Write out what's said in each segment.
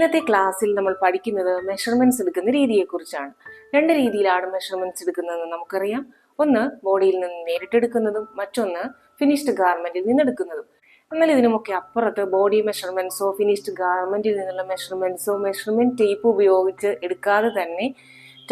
ഇന്നത്തെ ക്ലാസ്സിൽ നമ്മൾ പഠിക്കുന്നത് മെഷർമെന്റ്സ് എടുക്കുന്ന രീതിയെക്കുറിച്ചാണ്. രണ്ട് രീതിയിലാണ് മെഷർമെന്റ്സ് എടുക്കുന്നതെന്ന് നമുക്കറിയാം. ഒന്ന് ബോഡിയിൽ നിന്ന് നേരിട്ടെടുക്കുന്നതും മറ്റൊന്ന് ഫിനിഷ്ഡ് ഗാർമെന്റിൽ നിന്ന് എടുക്കുന്നതും എന്നാൽ ഇതിനുമൊക്കെ അപ്പുറത്ത് ബോഡി മെഷർമെന്റ്സോ ഫിനിഷ്ഡ് ഗാർമെന്റിൽ നിന്നുള്ള മെഷർമെന്റ്സോ മെഷർമെന്റ് ടേപ്പ് ഉപയോഗിച്ച് എടുക്കാതെ തന്നെ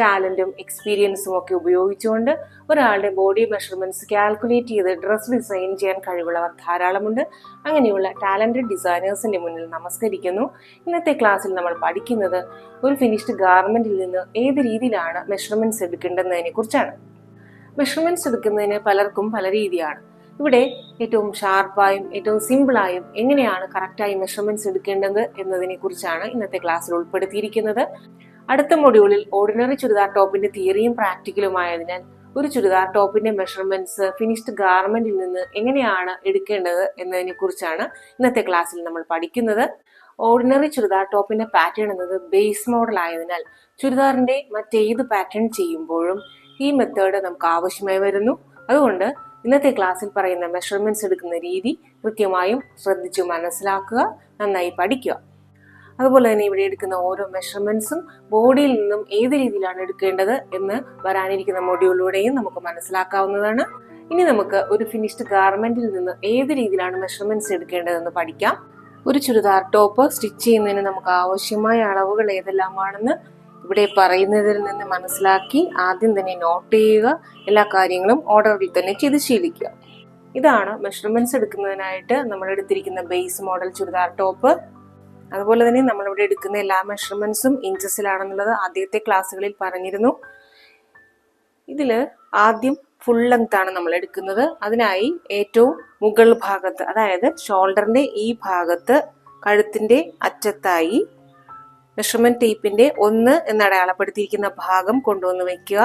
ടാലന്റും എക്സ്പീരിയൻസും ഒക്കെ ഉപയോഗിച്ചുകൊണ്ട് ഒരാളുടെ ബോഡി മെഷർമെന്റ്സ് കാൽക്കുലേറ്റ് ചെയ്ത് ഡ്രസ്സ് ഡിസൈൻ ചെയ്യാൻ കഴിവുള്ളവർ ധാരാളമുണ്ട്. അങ്ങനെയുള്ള ടാലന്റഡ് ഡിസൈനേഴ്സിന്റെ മുന്നിൽ നമസ്കരിക്കുന്നു. ഇന്നത്തെ ക്ലാസ്സിൽ നമ്മൾ പഠിക്കുന്നത് ഒരു ഫിനിഷ്ഡ് ഗാർമെന്റിൽ നിന്ന് ഏത് രീതിയിലാണ് മെഷർമെന്റ്സ് എടുക്കേണ്ടതിനെ കുറിച്ചാണ്. മെഷർമെന്റ്സ് എടുക്കുന്നതിന് പലർക്കും പല രീതിയാണ്. ഇവിടെ ഏറ്റവും ഷാർപ്പായും ഏറ്റവും സിമ്പിളായും എങ്ങനെയാണ് കറക്റ്റായി മെഷർമെന്റ്സ് എടുക്കേണ്ടത് എന്നതിനെ കുറിച്ചാണ് ഇന്നത്തെ ക്ലാസ്സിൽ ഉൾപ്പെടുത്തിയിരിക്കുന്നത്. അടുത്ത മൊഡ്യൂളിൽ ഓർഡിനറി ചുരിദാർ ടോപ്പിന്റെ തിയറിയും പ്രാക്ടിക്കലുമായതിനാൽ ഒരു ചുരിദാർ ടോപ്പിന്റെ മെഷർമെന്റ്സ് ഫിനിഷ്ഡ് ഗാർമെന്റിൽ നിന്ന് എങ്ങനെയാണ് എടുക്കേണ്ടത് എന്നതിനെ കുറിച്ചാണ് ഇന്നത്തെ ക്ലാസ്സിൽ നമ്മൾ പഠിക്കുന്നത്. ഓർഡിനറി ചുരിദാർ ടോപ്പിന്റെ പാറ്റേൺ എന്നത് ബേസ് മോഡൽ ആയതിനാൽ ചുരിദാറിന്റെ മറ്റേത് പാറ്റേൺ ചെയ്യുമ്പോഴും ഈ മെത്തേഡ് നമുക്ക് ആവശ്യമായി വരുന്നു. അതുകൊണ്ട് ഇന്നത്തെ ക്ലാസ്സിൽ പറയുന്ന മെഷർമെന്റ്സ് എടുക്കുന്ന രീതി കൃത്യമായും ശ്രദ്ധിച്ചു മനസ്സിലാക്കുക നന്നായി പഠിക്കുക. അതുപോലെ തന്നെ ഇവിടെ എടുക്കുന്ന ഓരോ മെഷർമെന്റ്സും ബോഡിയിൽ നിന്നും ഏത് രീതിയിലാണ് എടുക്കേണ്ടത് എന്ന് വരാനിരിക്കുന്ന മൊഡ്യൂളിലൂടെയും നമുക്ക് മനസ്സിലാക്കാവുന്നതാണ്. ഇനി നമുക്ക് ഒരു ഫിനിഷ്ഡ് ഗാർമെന്റിൽ നിന്ന് ഏത് രീതിയിലാണ് മെഷർമെന്റ്സ് എടുക്കേണ്ടതെന്ന് പഠിക്കാം. ഒരു ചുരിദാർ ടോപ്പ് സ്റ്റിച്ച് ചെയ്യുന്നതിന് നമുക്ക് ആവശ്യമായ അളവുകൾ ഏതെല്ലാമാണെന്ന് ഇവിടെ പറയുന്നതിൽ നിന്ന് മനസ്സിലാക്കി ആദ്യം തന്നെ നോട്ട് ചെയ്യുക എല്ലാ കാര്യങ്ങളും ഓർഡറിൽ തന്നെ ചെയ്ത് ശീലിക്കുക. ഇതാണ് മെഷർമെന്റ്സ് എടുക്കുന്നതിനായിട്ട് നമ്മൾ എടുത്തിരിക്കുന്ന ബേസ് മോഡൽ ചുരിദാർ ടോപ്പ് അതുപോലെ തന്നെ നമ്മളിവിടെ എടുക്കുന്ന എല്ലാ മെഷർമെൻസും ഇഞ്ചസിലാണെന്നുള്ളത് ആദ്യത്തെ ക്ലാസ്സുകളിൽ പറഞ്ഞിരുന്നു. ഇതിൽ ആദ്യം ഫുൾ ലെങ്ത് ആണ് നമ്മൾ എടുക്കുന്നത്. അതിനായി ഏറ്റവും മുകൾ ഭാഗത്ത് അതായത് ഷോൾഡറിന്റെ ഈ ഭാഗത്ത് കഴുത്തിന്റെ അറ്റത്തായി മെഷർമെന്റ് ടേപ്പിന്റെ ഒന്ന് എന്നടയാളപ്പെടുത്തിയിരിക്കുന്ന ഭാഗം കൊണ്ടുവന്ന് വയ്ക്കുക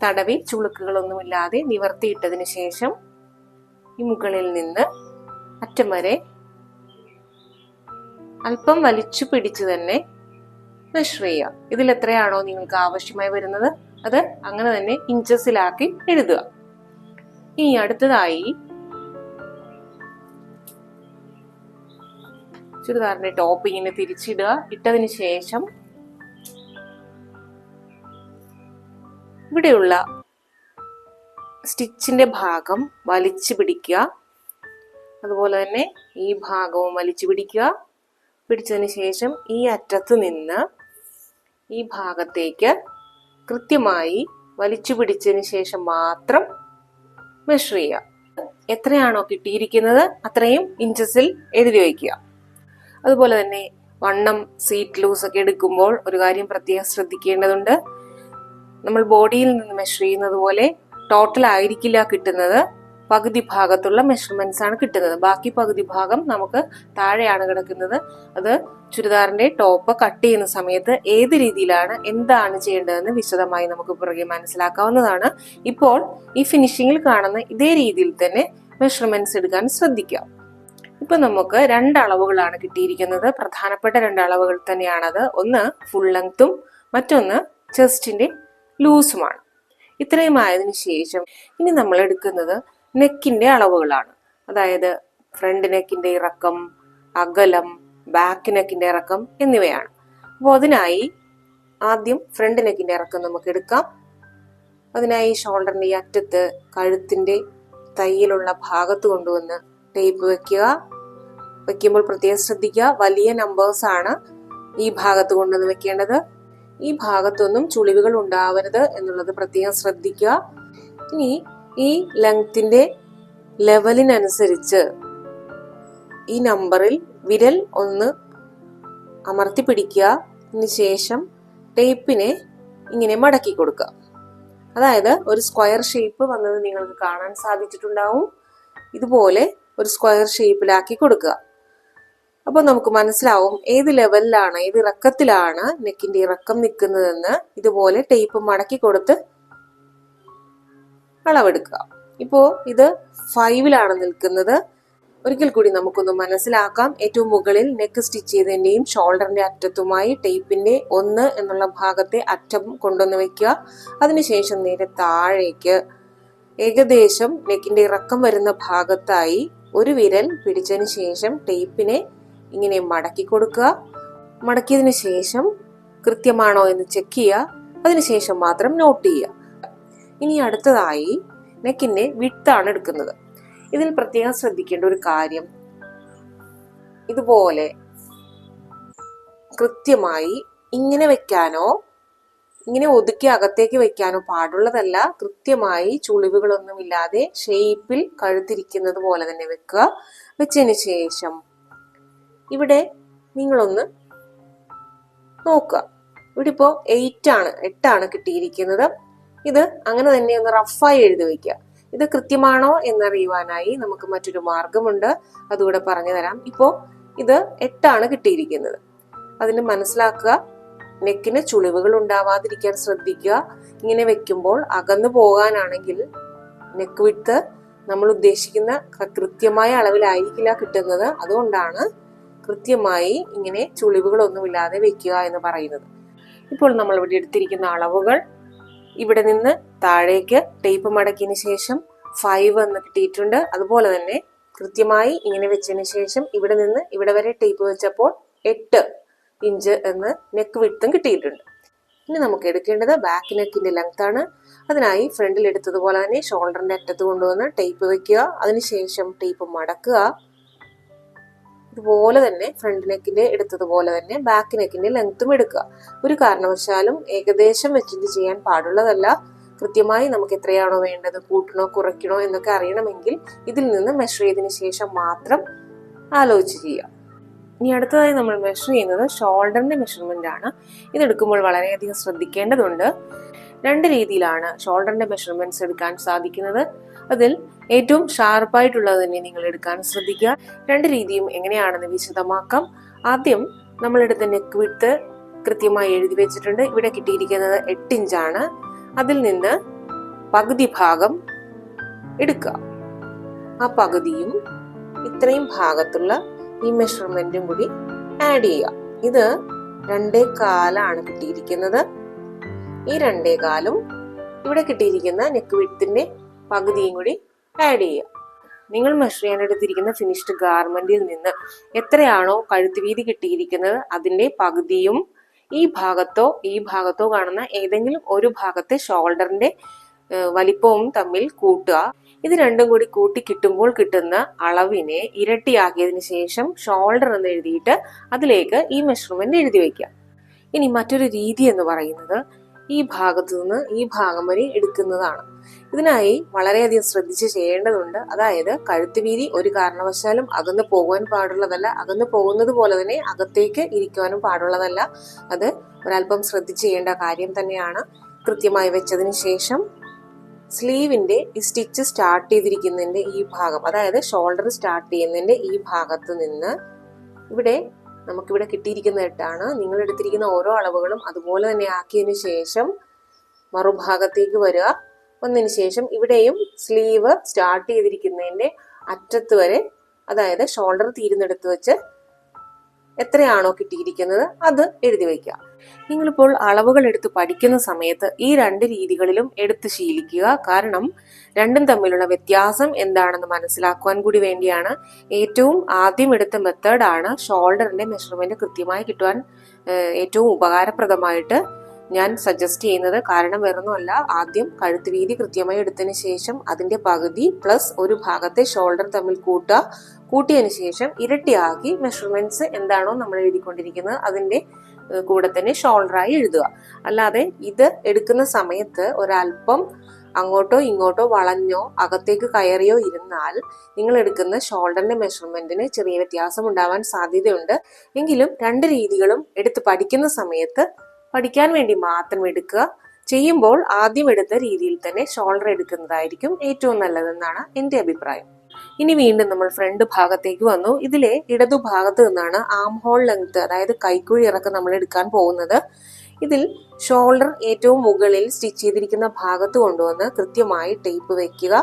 തടവി ചുളുക്കുകളൊന്നുമില്ലാതെ നിവർത്തിയിട്ടതിന് ശേഷം ഈ മുകളിൽ നിന്ന് അറ്റം വരെ അല്പം വലിച്ചു പിടിച്ച് തന്നെ മെഷർ ചെയ്യുക. ഇതിൽ എത്രയാണോ നിങ്ങൾക്ക് ആവശ്യമായി വരുന്നത് അത് അങ്ങനെ തന്നെ ഇഞ്ചസിലാക്കി എഴുതുക. ഇനി അടുത്തതായി ചുരിദാറിന്റെ ടോപ്പ് ഇങ്ങനെ തിരിച്ചിടുക. ഇട്ടതിന് ശേഷം ഇവിടെയുള്ള സ്റ്റിച്ചിന്റെ ഭാഗം വലിച്ചു പിടിക്കുക. അതുപോലെ തന്നെ ഈ ഭാഗവും വലിച്ചു പിടിക്കുക. പിടിച്ചതിന് ശേഷം ഈ അറ്റത്ത് നിന്ന് ഈ ഭാഗത്തേക്ക് കൃത്യമായി വലിച്ചു പിടിച്ചതിന് ശേഷം മാത്രം മെഷർ ചെയ്യുക. എത്രയാണോ കിട്ടിയിരിക്കുന്നത് അത്രയും ഇഞ്ചസിൽ എഴുതി വയ്ക്കുക. അതുപോലെ തന്നെ വണ്ണം സീറ്റ് ലൂസ് ഒക്കെ എടുക്കുമ്പോൾ ഒരു കാര്യം പ്രത്യേകം ശ്രദ്ധിക്കേണ്ടതുണ്ട്. നമ്മൾ ബോഡിയിൽ നിന്ന് മെഷർ ചെയ്യുന്നത് പോലെ ടോട്ടൽ ആയിരിക്കില്ല കിട്ടുന്നത്. പകുതി ഭാഗത്തുള്ള മെഷർമെന്റ്സ് ആണ് കിട്ടുന്നത്. ബാക്കി പകുതി ഭാഗം നമുക്ക് താഴെയാണ് കിടക്കുന്നത്. അത് ചുരിദാറിന്റെ ടോപ്പ് കട്ട് ചെയ്യുന്ന സമയത്ത് ഏത് രീതിയിലാണ് എന്താണ് ചെയ്യേണ്ടതെന്ന് വിശദമായി നമുക്ക് പുറകെ മനസ്സിലാക്കാവുന്നതാണ്. ഇപ്പോൾ ഈ ഫിനിഷിങ്ങിൽ കാണുന്ന ഇതേ രീതിയിൽ തന്നെ മെഷർമെന്റ്സ് എടുക്കാൻ ശ്രദ്ധിക്കാം ഇപ്പൊ നമുക്ക് രണ്ടളവുകളാണ് കിട്ടിയിരിക്കുന്നത്. പ്രധാനപ്പെട്ട രണ്ടളവുകൾ തന്നെയാണത്. ഒന്ന് ഫുൾ ലെങ്ത്തും മറ്റൊന്ന് ചെസ്റ്റിന്റെ ലൂസുമാണ് ഇത്രയും ആയതിനു ശേഷം ഇനി നമ്മൾ എടുക്കുന്നത് നെക്കിന്റെ അളവുകളാണ്. അതായത് ഫ്രണ്ട് നെക്കിന്റെ ഇറക്കം അകലം ബാക്ക് നെക്കിന്റെ ഇറക്കം എന്നിവയാണ്. അപ്പോൾ അതിനായി ആദ്യം ഫ്രണ്ട് നെക്കിന്റെ ഇറക്കം നമുക്ക് എടുക്കാം. അതിനായി ഷോൾഡറിന്റെ ഈ അറ്റത്ത് കഴുത്തിന്റെ തയ്യിലുള്ള ഭാഗത്ത് കൊണ്ടുവന്ന് ടേപ്പ് വെക്കുക. വെക്കുമ്പോൾ പ്രത്യേകം ശ്രദ്ധിക്കുക വലിയ നമ്പേഴ്സ് ആണ് ഈ ഭാഗത്ത് കൊണ്ടുവന്ന് വെക്കേണ്ടത്. ഈ ഭാഗത്തൊന്നും ചുളിവുകൾ ഉണ്ടാവരുത് എന്നുള്ളത് പ്രത്യേകം ശ്രദ്ധിക്കുക. ഇനി ഈ ലെങ്ത്തിന്റെ ലെവലിനനുസരിച്ച് ഈ നമ്പറിൽ വിരൽ ഒന്ന് അമർത്തി പിടിക്കുക. അതിന് ശേഷം ടേപ്പിനെ ഇങ്ങനെ മടക്കി കൊടുക്കുക. അതായത് ഒരു സ്ക്വയർ ഷേപ്പ് വന്നത് നിങ്ങൾക്ക് കാണാൻ സാധിച്ചിട്ടുണ്ടാവും. ഇതുപോലെ ഒരു സ്ക്വയർ ഷേപ്പിലാക്കി കൊടുക്കുക. അപ്പോൾ നമുക്ക് മനസ്സിലാവും ഏത് ലെവലിലാണ് ഏത് ഇറക്കത്തിലാണ് നെക്കിന്റെ ഇറക്കം നിൽക്കുന്നതെന്ന്. ഇതുപോലെ ടേപ്പ് മടക്കി കൊടുത്ത് അളവെടുക്കുക. ഇപ്പോൾ ഇത് ഫൈവിലാണ് നിൽക്കുന്നത്. ഒരിക്കൽ കൂടി നമുക്കൊന്ന് മനസ്സിലാക്കാം. ഏറ്റവും മുകളിൽ നെക്ക് സ്റ്റിച്ച് ചെയ്തതിന്റെയും ഷോൾഡറിന്റെ അറ്റത്തുമായി ടേപ്പിന്റെ ഒന്ന് എന്നുള്ള ഭാഗത്തെ അറ്റം കൊണ്ടുവന്ന് വെക്കുക. അതിനുശേഷം നേരെ താഴേക്ക് ഏകദേശം നെക്കിന്റെ ഇറക്കം വരുന്ന ഭാഗത്തായി ഒരു വിരൽ പിടിച്ചതിന് ശേഷം ടേപ്പിനെ ഇങ്ങനെ മടക്കി കൊടുക്കുക. മടക്കിയതിന് ശേഷം കൃത്യമാണോ എന്ന് ചെക്ക് ചെയ്യുക. അതിനുശേഷം മാത്രം നോട്ട് ചെയ്യുക. ഇനി അടുത്തതായി നെക്കിന്റെ വിട്ടാണ് എടുക്കുന്നത്. ഇതിൽ പ്രത്യേകം ശ്രദ്ധിക്കേണ്ട ഒരു കാര്യം ഇതുപോലെ കൃത്യമായി ഇങ്ങനെ വെക്കാനോ ഇങ്ങനെ ഒതുക്കി അകത്തേക്ക് വെക്കാനോ പാടുള്ളതല്ല. കൃത്യമായി ചുളിവുകളൊന്നും ഇല്ലാതെ ഷേപ്പിൽ കഴുത്തിരിക്കുന്നത് പോലെ തന്നെ വെക്കുക. വെച്ചതിന് ശേഷം ഇവിടെ നിങ്ങളൊന്ന് നോക്കുക. ഇവിടെ ഇപ്പോൾ എയ്റ്റ് ആണ് എട്ടാണ് കിട്ടിയിരിക്കുന്നത്. ഇത് അങ്ങനെ തന്നെ ഒന്ന് റഫായി എഴുതി വയ്ക്കുക ഇത് കൃത്യമാണോ എന്നറിയുവാനായി നമുക്ക് മറ്റൊരു മാർഗമുണ്ട്. അതുകൂടെ പറഞ്ഞു തരാം. ഇപ്പോൾ ഇത് എട്ടാണ് കിട്ടിയിരിക്കുന്നത്. അതിന് മനസ്സിലാക്കുക. നെക്കിന് ചുളിവുകൾ ഉണ്ടാവാതിരിക്കാൻ ശ്രദ്ധിക്കുക. ഇങ്ങനെ വെക്കുമ്പോൾ അകന്നു പോകാനാണെങ്കിൽ നെക്ക് വിട്ട് നമ്മൾ ഉദ്ദേശിക്കുന്ന കൃത്യമായ അളവിലായിരിക്കില്ല കിട്ടുന്നത്. അതുകൊണ്ടാണ് കൃത്യമായി ഇങ്ങനെ ചുളിവുകളൊന്നുമില്ലാതെ വെക്കുക എന്ന് പറയുന്നത്. ഇപ്പോൾ നമ്മൾ ഇവിടെ എടുത്തിരിക്കുന്ന അളവുകൾ ഇവിടെ നിന്ന് താഴേക്ക് ടേപ്പ് മടക്കിയതിന് ശേഷം ഫൈവ് എന്ന് കിട്ടിയിട്ടുണ്ട്. അതുപോലെ തന്നെ കൃത്യമായി ഇങ്ങനെ വെച്ചതിന് ശേഷം ഇവിടെ നിന്ന് ഇവിടെ വരെ ടേപ്പ് വെച്ചപ്പോൾ എട്ട് ഇഞ്ച് എന്ന് നെക്ക് വിട്ടും കിട്ടിയിട്ടുണ്ട്. ഇനി നമുക്ക് എടുക്കേണ്ടത് ബാക്ക് നെക്കിന്റെ ലെങ്ത് ആണ്. അതിനായി ഫ്രണ്ടിൽ എടുത്തതുപോലെ തന്നെ ഷോൾഡറിന്റെ അറ്റത്ത് കൊണ്ടുവന്ന് ടേപ്പ് വെക്കുക. അതിനുശേഷം ടേപ്പ് മടക്കുക. ഇതുപോലെ തന്നെ ഫ്രണ്ട് നെക്കിന്റെ എടുത്തതുപോലെ തന്നെ ബാക്ക് നെക്കിന്റെ ലെങ്ത്തും എടുക്കുക. ഒരു കാരണവശാലും ഏകദേശം വെച്ചിട്ട് ചെയ്യാൻ പാടുള്ളതല്ല. കൃത്യമായി നമുക്ക് എത്രയാണോ വേണ്ടത് കൂട്ടണോ കുറയ്ക്കണോ എന്നൊക്കെ അറിയണമെങ്കിൽ ഇതിൽ നിന്ന് മെഷർ ചെയ്തതിന് ശേഷം മാത്രം ആലോചിച്ച് ചെയ്യുക. ഇനി അടുത്തതായി നമ്മൾ മെഷർ ചെയ്യുന്നത് ഷോൾഡറിന്റെ മെഷർമെന്റ് ആണ്. ഇതെടുക്കുമ്പോൾ വളരെയധികം ശ്രദ്ധിക്കേണ്ടതുണ്ട്. രണ്ട് രീതിയിലാണ് ഷോൾഡറിന്റെ മെഷർമെന്റ്സ് എടുക്കാൻ സാധിക്കുന്നത്. അതിൽ ഏറ്റവും ഷാർപ്പായിട്ടുള്ളത് തന്നെ നിങ്ങൾ എടുക്കാൻ ശ്രദ്ധിക്കുക. രണ്ട് രീതിയും എങ്ങനെയാണെന്ന് വിശദമാക്കാം. ആദ്യം നമ്മൾ എടുത്ത നെക്ക് വിട്ട് കൃത്യമായി എഴുതി വെച്ചിട്ടുണ്ട്. ഇവിടെ കിട്ടിയിരിക്കുന്നത് എട്ട് ഇഞ്ചാണ് അതിൽ നിന്ന് പകുതി ഭാഗം എടുക്കുക. ആ പകുതിയും ഇത്രയും ഭാഗത്തുള്ള ഈ മെഷർമെന്റും കൂടി ആഡ് ചെയ്യുക. ഇത് രണ്ടേ കാലാണ് കിട്ടിയിരിക്കുന്നത്. ഈ രണ്ടേ കാലും ഇവിടെ കിട്ടിയിരിക്കുന്ന നെക്ക് വിത്തിന്റെ പകുതിയും കൂടി ആഡ് ചെയ്യുക നിങ്ങൾ മെഷർ ചെയ്യാൻ എടുത്തിരിക്കുന്ന ഫിനിഷ്ഡ് ഗാർമെന്റിൽ നിന്ന് എത്രയാണോ കഴുത്ത് വീതി കിട്ടിയിരിക്കുന്നത് അതിന്റെ പകുതിയും ഈ ഭാഗത്തോ ഈ ഭാഗത്തോ കാണുന്ന ഏതെങ്കിലും ഒരു ഭാഗത്തെ ഷോൾഡറിന്റെ വലിപ്പവും തമ്മിൽ കൂട്ടുക. ഇത് രണ്ടും കൂടി കൂട്ടി കിട്ടുമ്പോൾ കിട്ടുന്ന അളവിനെ ഇരട്ടിയാക്കിയതിനു ശേഷം ഷോൾഡർ എന്ന് എഴുതിയിട്ട് അതിലേക്ക് ഈ മെഷർമെന്റ് എഴുതി വെക്കുക ഇനി മറ്റൊരു രീതി എന്ന് പറയുന്നത് ഈ ഭാഗത്തു നിന്ന് ഈ ഭാഗം വരെ എടുക്കുന്നതാണ്. ഇതിനായി വളരെയധികം ശ്രദ്ധിച്ച് ചെയ്യേണ്ടതുണ്ട്. അതായത് കഴുത്ത് വീതി ഒരു കാരണവശാലും അകന്ന് പോകുവാൻ പാടുള്ളതല്ല. അകന്ന് പോകുന്നത് പോലെ തന്നെ അകത്തേക്ക് ഇരിക്കുവാനും പാടുള്ളതല്ല. അത് ഒരല്പം ശ്രദ്ധിച്ച് ചെയ്യേണ്ട കാര്യം തന്നെയാണ്. കൃത്യമായി വെച്ചതിന് ശേഷം സ്ലീവിന്റെ ഈ സ്റ്റിച്ച് സ്റ്റാർട്ട് ചെയ്തിരിക്കുന്നതിന്റെ ഈ ഭാഗം അതായത് ഷോൾഡർ സ്റ്റാർട്ട് ചെയ്യുന്നതിന്റെ ഈ ഭാഗത്ത് നിന്ന് ഇവിടെ നമുക്കിവിടെ കിട്ടിയിരിക്കുന്ന എട്ടാണ് നിങ്ങൾ എടുത്തിരിക്കുന്ന ഓരോ അളവുകളും അതുപോലെ തന്നെ ആക്കിയതിനു ശേഷം മറുഭാഗത്തേക്ക് വരിക. വന്നതിന് ശേഷം ഇവിടെയും സ്ലീവ് സ്റ്റാർട്ട് ചെയ്തിരിക്കുന്നതിന്റെ അറ്റത്ത് വരെ അതായത് ഷോൾഡർ തീരുന്നെടുത്ത് വെച്ച് എത്രയാണോ കിട്ടിയിരിക്കുന്നത് അത് എഴുതി വയ്ക്കുക. നിങ്ങളിപ്പോൾ അളവുകൾ എടുത്ത് പഠിക്കുന്ന സമയത്ത് ഈ രണ്ട് രീതികളിലും എടുത്ത് ശീലിക്കുക. കാരണം രണ്ടും തമ്മിലുള്ള വ്യത്യാസം എന്താണെന്ന് മനസ്സിലാക്കുവാൻ കൂടി വേണ്ടിയാണ് ഏറ്റവും ആദ്യം എടുത്ത മെത്തേഡാണ് ഷോൾഡറിന്റെ മെഷർമെന്റ് കൃത്യമായി കിട്ടുവാൻ ഏറ്റവും ഉപകാരപ്രദമായിട്ട് ഞാൻ സജസ്റ്റ് ചെയ്യുന്നത് കാരണം വേറൊന്നുമല്ല. ആദ്യം കഴുത്ത് വീതി കൃത്യമായി എടുത്തതിന് ശേഷം അതിന്റെ പകുതി പ്ലസ് ഒരു ഭാഗത്തെ ഷോൾഡർ തമ്മിൽ കൂട്ടുക. കൂട്ടിയതിന് ശേഷം ഇരട്ടിയാക്കി മെഷർമെന്റ്സ് എന്താണോ നമ്മൾ എഴുതിക്കൊണ്ടിരിക്കുന്നത് അതിന്റെ കൂടെ തന്നെ ഷോൾഡറായി എഴുതുക. അല്ലാതെ ഇത് എടുക്കുന്ന സമയത്ത് ഒരല്പം അങ്ങോട്ടോ ഇങ്ങോട്ടോ വളഞ്ഞോ അകത്തേക്ക് കയറിയോ ഇരുന്നാൽ നിങ്ങൾ എടുക്കുന്ന ഷോൾഡറിന്റെ മെഷർമെന്റിന് ചെറിയ വ്യത്യാസം ഉണ്ടാവാൻ സാധ്യതയുണ്ട്. എങ്കിലും രണ്ട് രീതികളും എടുത്ത് പഠിക്കുന്ന സമയത്ത് പഠിക്കാൻ വേണ്ടി മാത്രം എടുക്കുക. ചെയ്യുമ്പോൾ ആദ്യം എടുത്ത രീതിയിൽ തന്നെ ഷോൾഡർ എടുക്കുന്നതായിരിക്കും ഏറ്റവും നല്ലതെന്നാണ് എന്റെ അഭിപ്രായം. ഇനി വീണ്ടും നമ്മൾ ഫ്രണ്ട് ഭാഗത്തേക്ക് വന്നു. ഇതിലെ ഇടതു ഭാഗത്ത് നിന്നാണ് ആം ഹോൾ ലെങ്ത് അതായത് കൈക്കുഴി ഇറക്കം നമ്മൾ എടുക്കാൻ പോകുന്നത്. ഇതിൽ ഷോൾഡർ ഏറ്റവും മുകളിൽ സ്റ്റിച്ച് ചെയ്തിരിക്കുന്ന ഭാഗത്ത് കൊണ്ടുവന്ന് കൃത്യമായി ടേപ്പ് വെക്കുക.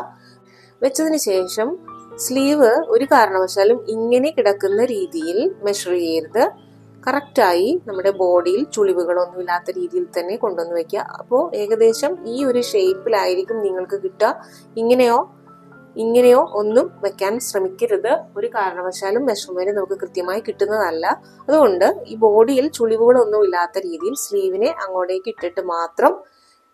വെച്ചതിന് ശേഷം സ്ലീവ് ഒരു കാരണവശാലും ഇങ്ങനെ കിടക്കുന്ന രീതിയിൽ മെഷർ ചെയ്യരുത്. കറക്റ്റായി നമ്മുടെ ബോഡിയിൽ ചുളിവുകളൊന്നും ഇല്ലാത്ത രീതിയിൽ തന്നെ കൊണ്ടുവന്ന് വെക്കുക. അപ്പോൾ ഏകദേശം ഈ ഒരു ഷേപ്പിലായിരിക്കും നിങ്ങൾക്ക് കിട്ടുക. ഇങ്ങനെയോ ഇങ്ങനെയോ ഒന്നും വെക്കാൻ ശ്രമിക്കരുത്. ഒരു കാരണവശാലും മെഷർമെന്റ് നമുക്ക് കൃത്യമായി കിട്ടുന്നതല്ല. അതുകൊണ്ട് ഈ ബോഡിയിൽ ചുളിവുകളൊന്നും ഇല്ലാത്ത രീതിയിൽ സ്ലീവിനെ അങ്ങോട്ടേക്ക് ഇട്ടിട്ട് മാത്രം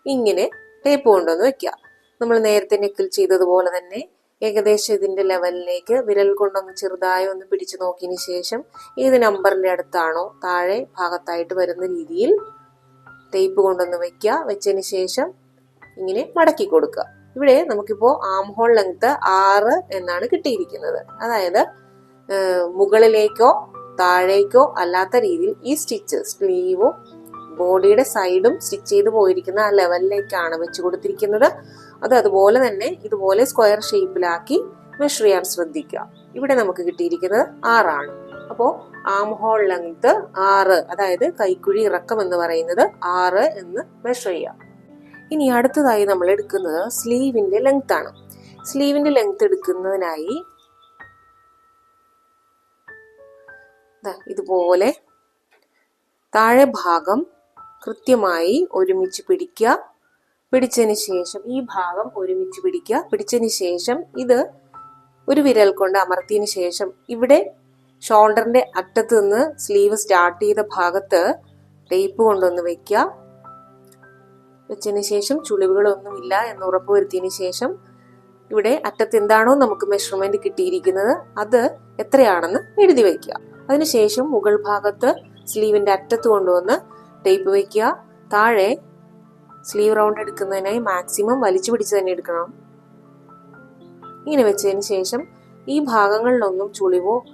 ഇങ്ങനെ ടേപ്പ് കൊണ്ടുവന്ന് വെക്കുക. നമ്മൾ നേരത്തെ നെക്കിൽ ചെയ്തതുപോലെ തന്നെ ഏകദേശം ഇതിന്റെ ലെവലിലേക്ക് വിരൽ കൊണ്ടൊന്ന് ചെറുതായി ഒന്ന് പിടിച്ചു നോക്കിയതിന് ശേഷം ഏത് നമ്പറിന്റെ അടുത്താണോ? താഴെ ഭാഗത്തായിട്ട് വരുന്ന രീതിയിൽ ടേപ്പ് കൊണ്ടൊന്ന് വെക്കുക. വെച്ചതിന് ശേഷം ഇങ്ങനെ മടക്കി കൊടുക്കുക. ഇവിടെ നമുക്കിപ്പോൾ ആം ഹോൾ ലെങ്ത് ആറ് എന്നാണ് കിട്ടിയിരിക്കുന്നത്. അതായത് മുകളിലേക്കോ താഴേക്കോ അല്ലാത്ത രീതിയിൽ ഈ സ്റ്റിച്ച് സ്ലീവും ബോഡിയുടെ സൈഡും സ്റ്റിച്ച് ചെയ്ത് പോയിരിക്കുന്ന ആ ലെവലിലേക്കാണ് വെച്ച് കൊടുത്തിരിക്കുന്നത്. അത് അതുപോലെ തന്നെ ഇതുപോലെ സ്ക്വയർ ഷേപ്പിലാക്കി മെഷർ ചെയ്യാൻ ശ്രദ്ധിക്കുക. ഇവിടെ നമുക്ക് കിട്ടിയിരിക്കുന്നത് ആറാണ്. അപ്പോൾ ആം ഹോൾ ലെങ്ത് ആറ് അതായത് കൈക്കുഴി ഇറക്കം എന്ന് പറയുന്നത് ആറ് എന്ന് മെഷർ ചെയ്യാം ഇനി അടുത്തതായി നമ്മൾ എടുക്കുന്നത് സ്ലീവിന്റെ ലെങ്ത് ആണ്. സ്ലീവിന്റെ ലെങ്ത് എടുക്കുന്നതിനായി ഇതുപോലെ താഴെ ഭാഗം കൃത്യമായി ഒരുമിച്ച് പിടിക്കുക. പിടിച്ചതിന് ശേഷം ഈ ഭാഗം ഒരുമിച്ച് പിടിക്കുക. പിടിച്ചതിന് ശേഷം ഇത് ഒരു വിരൽ കൊണ്ട് അമർത്തിയതിന് ശേഷം ഇവിടെ ഷോൾഡറിന്റെ അറ്റത്ത് നിന്ന് സ്ലീവ് സ്റ്റാർട്ട് ചെയ്ത ഭാഗത്ത് ടേപ്പ് കൊണ്ടൊന്ന് വെക്കുക. വെച്ചതിന് ശേഷം ചുളിവുകളൊന്നുമില്ല എന്ന് ഉറപ്പുവരുത്തിയതിന് ശേഷം ഇവിടെ അറ്റത്ത് എന്താണോ നമുക്ക് മെഷർമെന്റ് കിട്ടിയിരിക്കുന്നത് അത് എത്രയാണെന്ന് എഴുതി വയ്ക്കുക അതിനുശേഷം മുകൾ ഭാഗത്ത് സ്ലീവിന്റെ അറ്റത്ത് കൊണ്ടുവന്ന് ടേപ്പ് വയ്ക്കുക താഴെ സ്ലീവ് റൗണ്ട് എടുക്കുന്നതിനായി മാക്സിമം വലിച്ചു പിടിച്ച് തന്നെ എടുക്കണം. ഇങ്ങനെ വെച്ചതിന് ശേഷം ഈ ഭാഗങ്ങളിലൊന്നും ചുളിവോ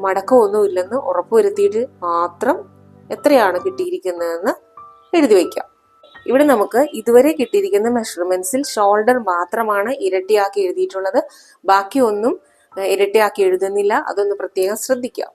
മടക്കോ ഒന്നും ഇല്ലെന്ന് ഉറപ്പുവരുത്തിയിട്ട് മാത്രം എത്രയാണ് കിട്ടിയിരിക്കുന്നതെന്ന് എഴുതി വയ്ക്കാം ഇവിടെ നമുക്ക് ഇതുവരെ കിട്ടിയിരിക്കുന്ന മെഷർമെന്റ്സിൽ ഷോൾഡർ മാത്രമാണ് ഇരട്ടിയാക്കി എഴുതിയിട്ടുള്ളത്. ബാക്കിയൊന്നും ഇരട്ടിയാക്കി എഴുതുന്നില്ല. അതൊന്ന് പ്രത്യേകം ശ്രദ്ധിക്കാം.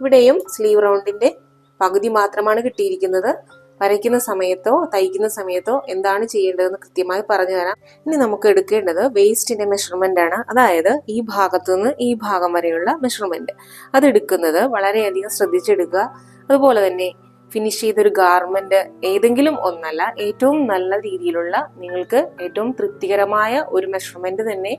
ഇവിടെയും സ്ലീവ് റൗണ്ടിന്റെ പകുതി മാത്രമാണ് കിട്ടിയിരിക്കുന്നത്. വരയ്ക്കുന്ന സമയത്തോ തയ്ക്കുന്ന സമയത്തോ എന്താണ് ചെയ്യേണ്ടതെന്ന് കൃത്യമായി പറഞ്ഞു തരാം. ഇനി നമുക്ക് എടുക്കേണ്ടത് വേസ്റ്റിന്റെ മെഷർമെന്റ് ആണ്. അതായത് ഈ ഭാഗത്തു നിന്ന് ഈ ഭാഗം വരെയുള്ള മെഷർമെന്റ് അതെടുക്കുന്നത് വളരെയധികം ശ്രദ്ധിച്ചെടുക്കുക. അതുപോലെ തന്നെ ഫിനിഷ് ചെയ്തൊരു ഗാർമെന്റ് ഏതെങ്കിലും ഒന്നല്ല ഏറ്റവും നല്ല രീതിയിലുള്ള നിങ്ങൾക്ക് ഏറ്റവും തൃപ്തികരമായ ഒരു മെഷർമെന്റ് തന്നെ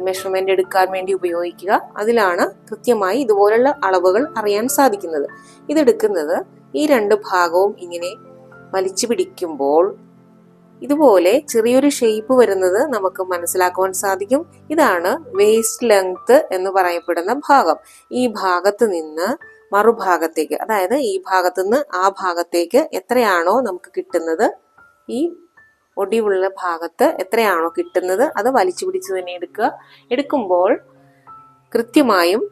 മെഷർമെന്റ് എടുക്കാൻ വേണ്ടി ഉപയോഗിക്കുക. അതിലാണ് കൃത്യമായി ഇതുപോലുള്ള അളവുകൾ അറിയാൻ സാധിക്കുന്നത്. ഇതെടുക്കുന്നത് ഈ രണ്ട് ഭാഗവും ഇങ്ങനെ വലിച്ചു പിടിക്കുമ്പോൾ ഇതുപോലെ ചെറിയൊരു ഷേപ്പ് വരുന്നത് നമുക്ക് മനസ്സിലാക്കുവാൻ സാധിക്കും. ഇതാണ് വേസ്റ്റ് ലെങ്ത് എന്ന് പറയപ്പെടുന്ന ഭാഗം. ഈ ഭാഗത്ത് നിന്ന് മറുഭാഗത്തേക്ക് അതായത് ഈ ഭാഗത്ത് നിന്ന് ആ ഭാഗത്തേക്ക് എത്രയാണോ നമുക്ക് കിട്ടുന്നത്? ഈ ഒടിവുള്ള ഭാഗത്ത് എത്രയാണോ കിട്ടുന്നത്? അത് വലിച്ചു പിടിച്ച് തന്നെ എടുക്കുക. എടുക്കുമ്പോൾ കൃത്യമായും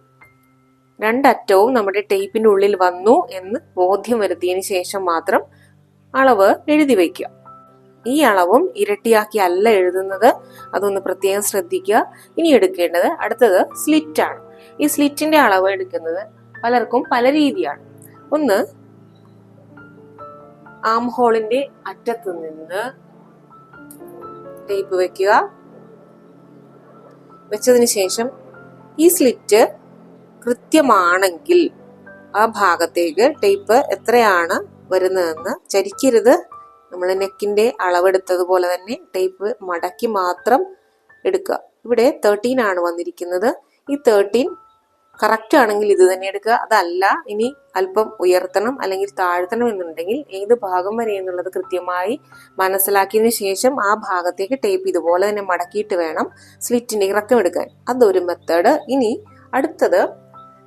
രണ്ടറ്റവും നമ്മുടെ ടേപ്പിന്റെ ഉള്ളിൽ വന്നു എന്ന് ബോധ്യം വരുത്തിയതിന് ശേഷം മാത്രം അളവ് എഴുതി വയ്ക്കുക. ഈ അളവും ഇരട്ടിയാക്കി അല്ല എഴുതുന്നത്. അതൊന്ന് പ്രത്യേകം ശ്രദ്ധിക്കുക. ഇനി എടുക്കേണ്ടത് അടുത്തത് സ്ലിറ്റ് ആണ്. ഈ സ്ലിറ്റിന്റെ അളവ് എടുക്കുന്നത് പലർക്കും പല രീതിയാണ്. ഒന്ന് ആം ഹോളിന്റെ അറ്റത്ത് നിന്ന് ടേപ്പ് വെക്കുക വെച്ചതിന് ശേഷം ഈ സ്ലിറ്റ് കൃത്യമാണെങ്കിൽ ആ ഭാഗത്തേക്ക് ടേപ്പ് എത്രയാണ്? വരുന്നതെന്ന് ചരിക്കരുത്. നമ്മൾ നെക്കിന്റെ അളവെടുത്തതുപോലെ തന്നെ ടേപ്പ് മടക്കി മാത്രം എടുക്കുക. ഇവിടെ തേർട്ടീൻ ആണ് വന്നിരിക്കുന്നത്. ഈ തേർട്ടീൻ കറക്റ്റ് ആണെങ്കിൽ ഇത് തന്നെ എടുക്കുക. അതല്ല ഇനി അല്പം ഉയർത്തണം അല്ലെങ്കിൽ താഴ്ത്തണം എന്നുണ്ടെങ്കിൽ ഏത് ഭാഗം വരെ എന്നുള്ളത് കൃത്യമായി മനസ്സിലാക്കിയതിന് ശേഷം ആ ഭാഗത്തേക്ക് ടേപ്പ് ഇതുപോലെ തന്നെ മടക്കിയിട്ട് വേണം സ്ലിറ്റിന്റെ ഇറക്കം എടുക്കാൻ. അതൊരു മെത്തേഡ് ഇനി അടുത്തത്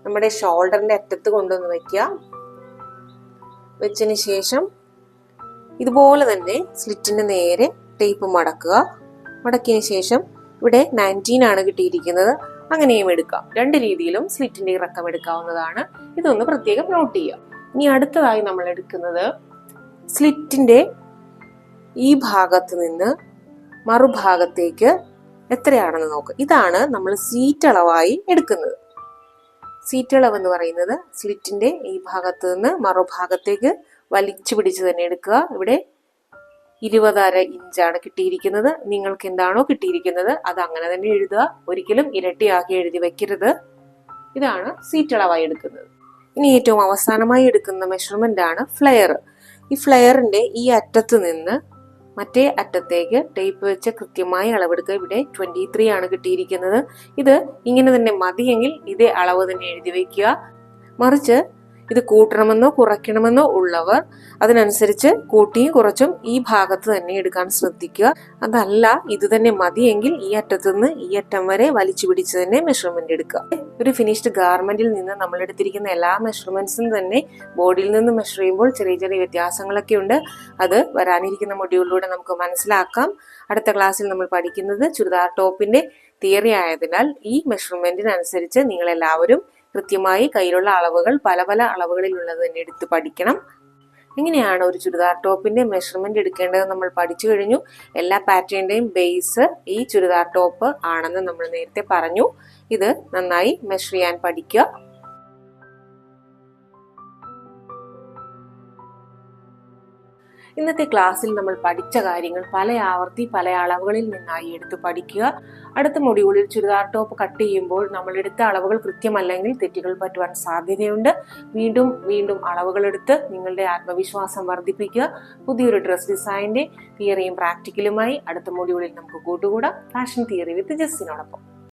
നമ്മുടെ ഷോൾഡറിന്റെ അറ്റത്ത് കൊണ്ടുവന്ന് വെക്കുക. വെച്ചതിന് ശേഷം ഇതുപോലെ തന്നെ സ്ലിറ്റിന്റെ നേരെ ടേപ്പ് മടക്കുക. മടക്കിയതിന് ശേഷം ഇവിടെ നയന്റീൻ ആണ് കിട്ടിയിരിക്കുന്നത്. അങ്ങനെയും എടുക്കാം. രണ്ട് രീതിയിലും സ്ലിറ്റിന്റെ ഇറക്കം എടുക്കാവുന്നതാണ്. ഇതൊന്ന് പ്രത്യേകം നോട്ട് ചെയ്യാം ഇനി അടുത്തതായി നമ്മൾ എടുക്കുന്നത് സ്ലിറ്റിന്റെ ഈ ഭാഗത്ത് നിന്ന് മറുഭാഗത്തേക്ക് എത്രയാണെന്ന് നോക്കുക. ഇതാണ് നമ്മൾ സീറ്റ് അളവായി എടുക്കുന്നത്. സീറ്റ് അളവ് എന്ന് പറയുന്നത് സ്ലിറ്റിന്റെ ഈ ഭാഗത്ത് നിന്ന് മറുഭാഗത്തേക്ക് വലിച്ചു പിടിച്ച് തന്നെ എടുക്കുക. ഇവിടെ ഇരുപതര ഇഞ്ചാണ് കിട്ടിയിരിക്കുന്നത്. നിങ്ങൾക്ക് എന്താണോ കിട്ടിയിരിക്കുന്നത് അത് അങ്ങനെ തന്നെ എഴുതുക. ഒരിക്കലും ഇരട്ടിയാക്കി എഴുതി വെക്കരുത്. ഇതാണ് സീറ്റ് അളവായി എടുക്കുന്നത്. ഇനി ഏറ്റവും അവസാനമായി എടുക്കുന്ന മെഷർമെന്റ് ആണ് ഫ്ലെയർ ഈ ഫ്ലെയറിന്റെ ഈ അറ്റത്ത് നിന്ന് മറ്റേ അറ്റത്തേക്ക് ടേപ്പ് വെച്ച് കൃത്യമായി അളവെടുക്കുക. ഇവിടെ ട്വന്റി ത്രീ ആണ് കിട്ടിയിരിക്കുന്നത്. ഇത് ഇങ്ങനെ തന്നെ മതിയെങ്കിൽ ഇതേ അളവ് തന്നെ എഴുതി വയ്ക്കുക മറിച്ച് ഇത് കൂട്ടണമെന്നോ കുറയ്ക്കണമെന്നോ ഉള്ളവർ അതിനനുസരിച്ച് കൂട്ടിയും കുറച്ചും ഈ ഭാഗത്ത് തന്നെ എടുക്കാൻ ശ്രദ്ധിക്കുക. അതല്ല ഇത് തന്നെ മതിയെങ്കിൽ ഈ അറ്റത്ത് നിന്ന് ഈ അറ്റം വരെ വലിച്ചു പിടിച്ച് തന്നെ മെഷർമെന്റ് എടുക്കുക. ഒരു ഫിനിഷ്ഡ് ഗാർമെന്റിൽ നിന്ന് നമ്മൾ എടുത്തിരിക്കുന്ന എല്ലാ മെഷർമെന്റ്സും തന്നെ ബോഡിയിൽ നിന്ന് മെഷർ ചെയ്യുമ്പോൾ ചെറിയ ചെറിയ വ്യത്യാസങ്ങളൊക്കെ ഉണ്ട്. അത് വരാനിരിക്കുന്ന മൊഡ്യൂളിലൂടെ നമുക്ക് മനസ്സിലാക്കാം. അടുത്ത ക്ലാസ്സിൽ നമ്മൾ പഠിക്കുന്നത് ചുരിദാർ ടോപ്പിന്റെ തിയറി ആയതിനാൽ ഈ മെഷർമെന്റിനനുസരിച്ച് നിങ്ങൾ എല്ലാവരും കൃത്യമായി കയ്യിലുള്ള അളവുകൾ പല പല അളവുകളിലുള്ളത് തന്നെ എടുത്ത് പഠിക്കണം. ഇങ്ങനെയാണ് ഒരു ചുരിദാർ ടോപ്പിന്റെ മെഷർമെന്റ് എടുക്കേണ്ടത് നമ്മൾ പഠിച്ചു കഴിഞ്ഞു. എല്ലാ പാറ്റേണിന്റെയും ബേസ് ഈ ചുരിദാർ ടോപ്പ് ആണെന്ന് നമ്മൾ നേരത്തെ പറഞ്ഞു. ഇത് നന്നായി മെഷർ ചെയ്യാൻ പഠിക്കുക. ഇന്നത്തെ ക്ലാസ്സിൽ നമ്മൾ പഠിച്ച കാര്യങ്ങൾ പല ആവർത്തി പല അളവുകളിൽ നിന്നായി എടുത്ത് പഠിക്കുക. അടുത്ത മൊഡ്യൂളിൽ ചുരിദാർ ടോപ്പ് കട്ട് ചെയ്യുമ്പോൾ നമ്മൾ എടുത്ത അളവുകൾ കൃത്യമല്ലെങ്കിൽ തെറ്റുകൾ പറ്റുവാൻ സാധ്യതയുണ്ട്. വീണ്ടും വീണ്ടും അളവുകൾ എടുത്ത് നിങ്ങളുടെ ആത്മവിശ്വാസം വർദ്ധിപ്പിക്കുക. പുതിയൊരു ഡ്രസ് ഡിസൈന്റെ തിയറിയും പ്രാക്ടിക്കലുമായി അടുത്ത മൊഡ്യൂളിൽ നമുക്ക് കൂട്ടുകൂടാം. Fashion theory with ജസ്സിനോടൊപ്പം.